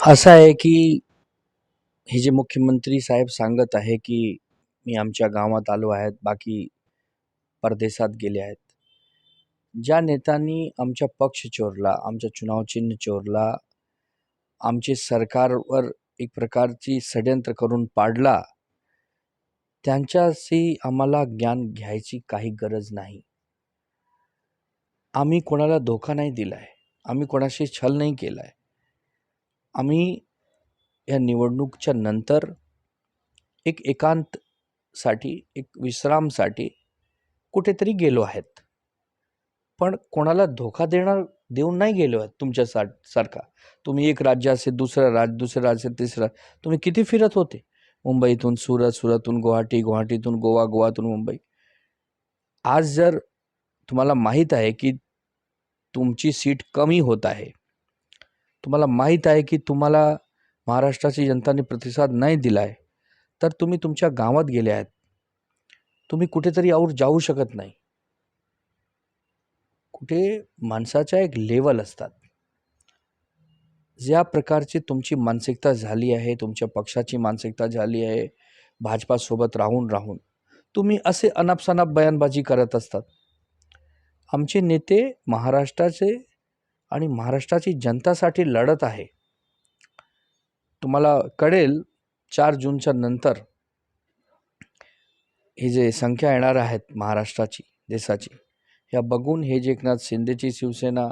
असं आहे की हे जे मुख्यमंत्री साहेब सांगत आहे की मी आमच्या गावात आलो आहेत बाकी परदेशात गेले आहेत. ज्या नेत्यांनी आमच्या पक्ष चोरला आमच्या चुनाव चिन्ह चोरला आमचे सरकारवर एक प्रकारची षडयंत्र करून पाडला त्यांच्याशी आम्हाला ज्ञान घ्यायची काही गरज नाही. आम्ही कोणाला धोका नाही दिला आहे आम्ही कोणाशी छल नाही केला आहे आम्ही या निवडणूकच्या नंतर एक एकांतसाठी एक विश्रामसाठी कुठेतरी गेलो आहेत. पण कोणाला धोका देणार देऊन नाही गेलो आहेत तुमच्या सा सारखा. तुम्ही एक राज्य असेल दुसरं राज्य दुसरं राज्य तिसरं तुम्ही किती फिरत होते? मुंबईतून सुरत सुरतून गुवाहाटी गुवाहाटीतून गोवा गोवातून मुंबई. आज जर तुम्हाला माहीत आहे की तुमची सीट कमी होत आहे तुम्हाला माहीत आहे की तुम्हाला महाराष्ट्राची जनताने प्रतिसाद नाही दिला आहे तर तुम्ही तुमच्या गावात गेले आहेत. तुम्ही कुठेतरी और जाऊ शकत नाही. कुठे माणसाच्या एक लेवल असतात. ज्या प्रकारची तुमची मानसिकता झाली आहे तुमच्या पक्षाची मानसिकता झाली आहे भाजपासोबत राहून राहून तुम्ही असे अनापसनाप बयानबाजी करत असतात. आमचे नेते महाराष्ट्राचे आणि महाराष्ट्राची जनतासाठी लढत आहे. तुम्हाला कळेल चार जूनच्या नंतर हे जे संख्या येणार आहेत महाराष्ट्राची देशाची ह्या बघून हे जे एकनाथ शिंदेची शिवसेना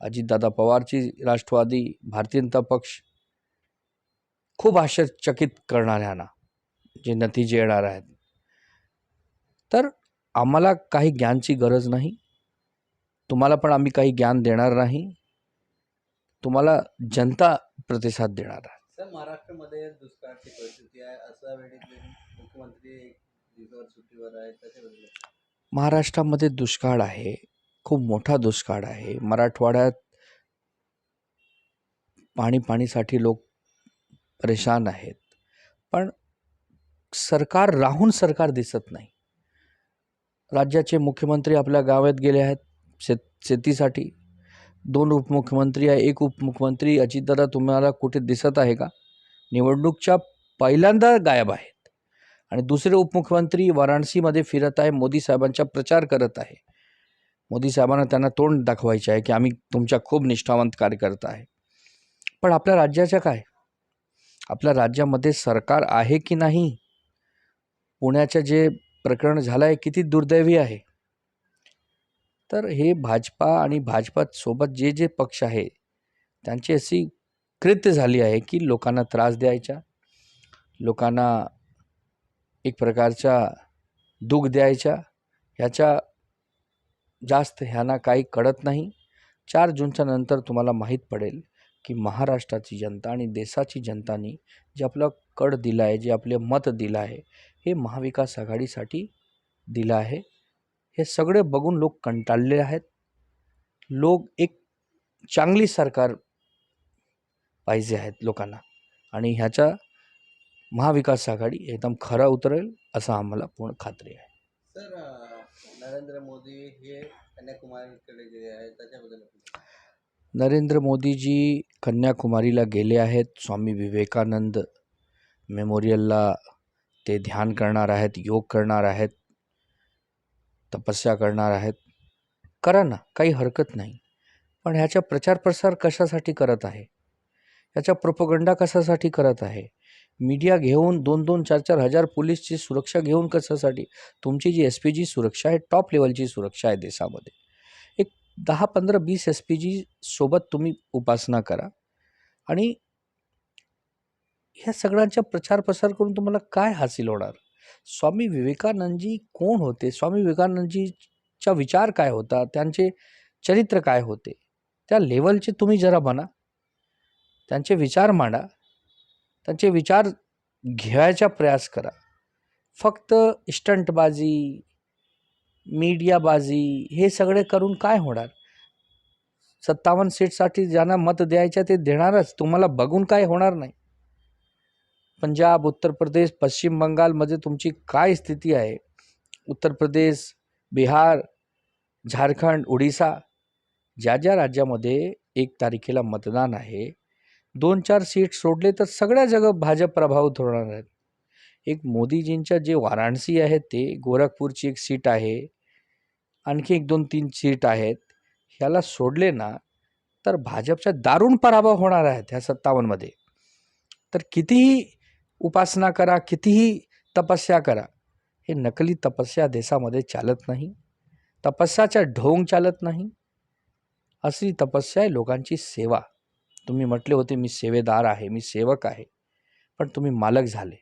अजितदादा पवारची राष्ट्रवादी भारतीय जनता पक्ष खूप आश्चर्यचकित करणाऱ्यांना जे नतीजे येणार आहेत. तर आम्हाला काही ज्ञानची गरज नाही. तुम्हाला पण आम्ही काही ज्ञान देणार नाही. तुम्हाला जनता प्रतिसाद देणार आहे. सर महाराष्ट्रामध्ये दुष्काळाची परिस्थिती आहे. वेळी जे मुख्यमंत्री सुट्टीवर महाराष्ट्रामध्ये दुष्काळ आहे. खूप मोठा दुष्काळ आहे. मराठवाड्यात पाणी पाणीसाठी लोक परेशान आहेत. पण सरकार राहून सरकार दिसत नाही. राज्याचे मुख्यमंत्री आपल्या गावात गेले आहेत. शेत शेतीसाठी. दोन उपमुख्यमंत्री आहे एक उपमुख्यमंत्री अजितदादा तुम्हाला कुठे दिसत आहे का? निवडणूकच्या पहिल्यांदा गायब आहेत. आणि दुसरे उपमुख्यमंत्री वाराणसीमध्ये फिरत आहे मोदी साहेबांचा प्रचार करत आहे. मोदी साहेबांना त्यांना तोंड दाखवायचे आहे की आम्ही तुमच्या खूप निष्ठावंत कार्यकर्ता आहे. पण आपल्या राज्याच्या काय? आपल्या राज्यामध्ये सरकार आहे की नाही? पुण्याचं जे प्रकरण झालं आहे किती दुर्दैवी आहे? तर हे भाजपा आणि भाजपासोबत जे जे पक्ष आहे त्यांची अशी कृत्य झाली आहे की लोकांना त्रास द्यायचा लोकांना एक प्रकारचा दुःख द्यायचा ह्याच्या जास्त ह्यांना काही कळत नाही. चार जूनच्या नंतर तुम्हाला माहीत पडेल की महाराष्ट्राची जनता आणि देशाची जनतानी जे आपलं कड दिलं आहे जे आपले मत दिलं आहे हे महाविकास आघाडीसाठी दिलं आहे. हे सगळे बघून लोक कंटाळले आहेत. लोक एक चांगली सरकार पाहिजे आहेत लोकांना. आणि ह्याच्या महाविकास आघाडी एकदम खरा उतरेल असं आम्हाला पूर्ण खात्री आहे. सर नरेंद्र मोदी हे कन्याकुमारीकडे गेले आहेत त्याच्याबद्दल नरेंद्र मोदीजी कन्याकुमारीला गेले आहेत. स्वामी विवेकानंद मेमोरियलला ते ध्यान करणार आहेत योग करणार आहेत. तपस्या करणार आहेत. करा ना काही हरकत नाही. पण ह्याचा प्रचार प्रसार कशासाठी करत आहे? ह्याचा प्रोपगंडा कशासाठी करत आहे? मीडिया घेऊन दोन दोन चार चार हजार पोलीसची सुरक्षा घेऊन कशासाठी? तुमची जी एस पी जी सुरक्षा आहे टॉप लेवलची सुरक्षा आहे देशामध्ये. एक दहा पंधरा वीस एस पी जी सोबत तुम्ही उपासना करा. आणि ह्या सगळ्यांचा प्रचार प्रसार करून तुम्हाला काय हासिल होणार? स्वामी विवेकानंदजी कोण होते? स्वामी विवेकानंदजीचा विचार काय होता? त्यांचे चरित्र काय होते? त्या लेवलचे तुम्ही जरा बना त्यांचे विचार मांडा. त्यांचे विचार घ्यायचा प्रयास करा. फक्त स्टंटबाजी मीडियाबाजी हे सगळे करून काय होणार? सत्तावन्न सीटसाठी ज्यांना मत द्यायचं ते देणारच. तुम्हाला बघून काय होणार नाही. पंजाब उत्तर प्रदेश पश्चिम बंगालमध्ये तुमची काय स्थिती आहे? उत्तर प्रदेश बिहार झारखंड ओडिसा ज्या ज्या राज्यामध्ये एक तारखेला मतदान आहे दोन चार सीट सोडले तर सगळ्या जगं भाजप प्रभावित होणार आहेत. एक मोदीजींच्या जे वाराणसी आहे ते गोरखपूरची एक सीट आहे आणखी एक दोन तीन सीट आहेत ह्याला सोडले ना तर भाजपचा दारुण पराभव होणार आहे ह्या सत्तावन्नमध्ये. तर कितीही उपासना करा कितीही तपस्या करा. हे नकली तपस्या देशामध्ये चालत नाही. तपस्याचा ढोंग चालत नाही. असली तपस्या आहे लोकांची सेवा. तुम्ही म्हटले होते मी सेवेदार आहे मी सेवक आहे. पण तुम्ही मालक झाले.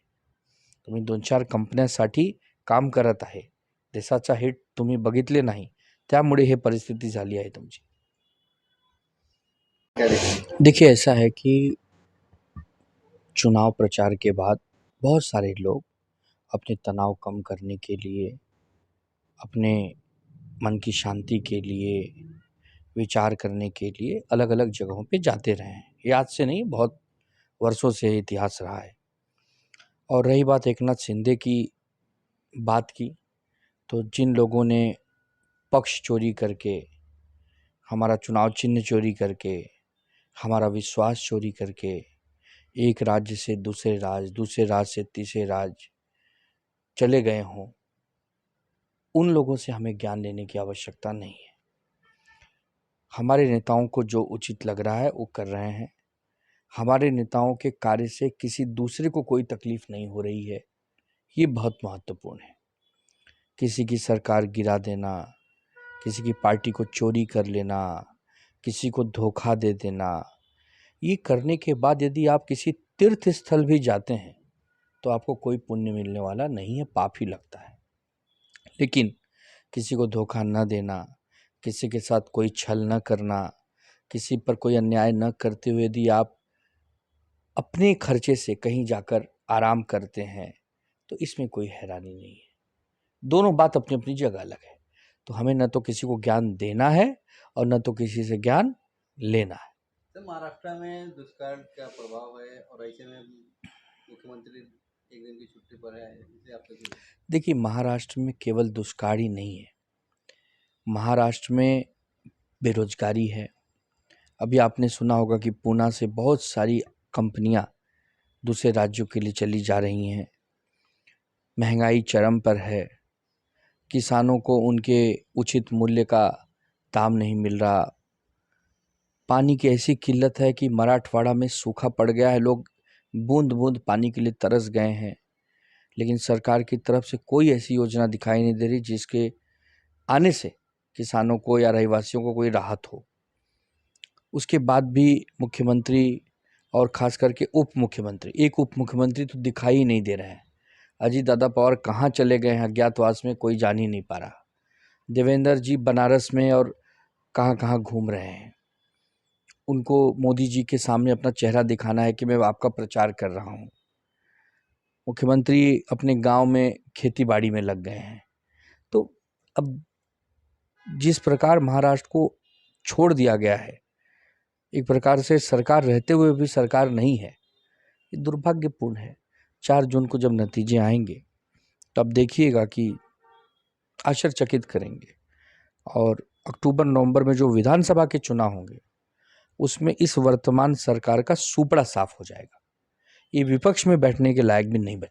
तुम्ही दोन चार कंपन्यांसाठी काम करत आहे. देशाचा हिट तुम्ही बघितले नाही. त्यामुळे हे परिस्थिती झाली आहे तुमची. देखिए ऐसा है कि चुनाव प्रचार के बाद बहुत सारे लोग अपने तनाव कम करने के लिए, अपने मन की शांति के लिए, विचार करने के लिए अलग अलग जगहों पे जाते रहे हैं। ये आज से नहीं, बहुत वर्षों से इतिहास रहा है। और रही बात एक नाथ शिंदे की बात की तो जिन लोगों ने पक्ष चोरी करके, हमारा चुनाव चिन्ह चोरी करके, हमारा विश्वास चोरी करके एक राज्य से दूसरे राज्य दूसरे राज्य से तीसरे राज्य चले गए हों, उन लोगों से हमें ज्ञान लेने की आवश्यकता नहीं है। हमारे नेताओं को जो उचित लग रहा है, वो कर रहे हैं। हमारे नेताओं के कार्य से किसी दूसरे को कोई तकलीफ़ नहीं हो रही है। ये बहुत महत्वपूर्ण है। किसी की सरकार गिरा देना, किसी की पार्टी को चोरी कर लेना, किसी को धोखा दे देना ये करने के बाद यदि आप किसी तीर्थ स्थल भी जाते हैं तो आपको कोई पुण्य मिलने वाला नहीं है, पाप ही लगता है। लेकिन किसी को धोखा न देना, किसी के साथ कोई छल न करना, किसी पर कोई अन्याय न करते हुए यदि आप अपने खर्चे से कहीं जाकर आराम करते हैं तो इसमें कोई हैरानी नहीं है। दोनों बात अपनी अपनी जगह अलग है। तो हमें न तो किसी को ज्ञान देना है और न तो किसी से ज्ञान लेना है। तर महाराष्ट्र में दुष्काल का प्रभाव है और ऐसे में मुख्यमंत्री एक दिन की छुट्टी पर है आप देखिए, महाराष्ट्र में केवल दुष्काल ही नहीं है। महाराष्ट्र में बेरोजगारी है। अभी आपने सुना होगा कि पूना से बहुत सारी कंपनियाँ दूसरे राज्यों के लिए चली जा रही हैं। महँगाई चरम पर है। किसानों को उनके उचित मूल्य का दाम नहीं मिल रहा। पानी की ऐसी किल्लत है कि मराठवाड़ा में सूखा पड़ गया है, लोग बूंद बूंद पानी के लिए तरस गए हैं। लेकिन सरकार की तरफ़ से कोई ऐसी योजना दिखाई नहीं दे रही जिसके आने से किसानों को या रहवासियों को कोई राहत हो। उसके बाद भी मुख्यमंत्री और खास करके उप मुख्यमंत्री एक उप मुख्यमंत्री तो दिखाई नहीं दे रहे हैं। अजीत दादा पवार कहाँ चले गए हैं? अज्ञातवास में कोई जान ही नहीं पा रहा। देवेंद्र जी बनारस में और कहाँ कहाँ घूम रहे हैं। उनको मोदी जी के सामने अपना चेहरा दिखाना है कि मैं आपका प्रचार कर रहा हूँ। मुख्यमंत्री अपने गाँव में खेती बाड़ी में लग गए हैं। तो अब जिस प्रकार महाराष्ट्र को छोड़ दिया गया है, एक प्रकार से सरकार रहते हुए भी सरकार नहीं है, ये दुर्भाग्यपूर्ण है। चार जून को जब नतीजे आएँगे, तब देखिएगा कि आश्चर्यचकित करेंगे और अक्टूबर, नवंबर में जो विधानसभा के चुनाव होंगे उसमें इस वर्तमान सरकार का सुपड़ा साफ हो जाएगा। ये विपक्ष में बैठने के लायक भी नहीं बच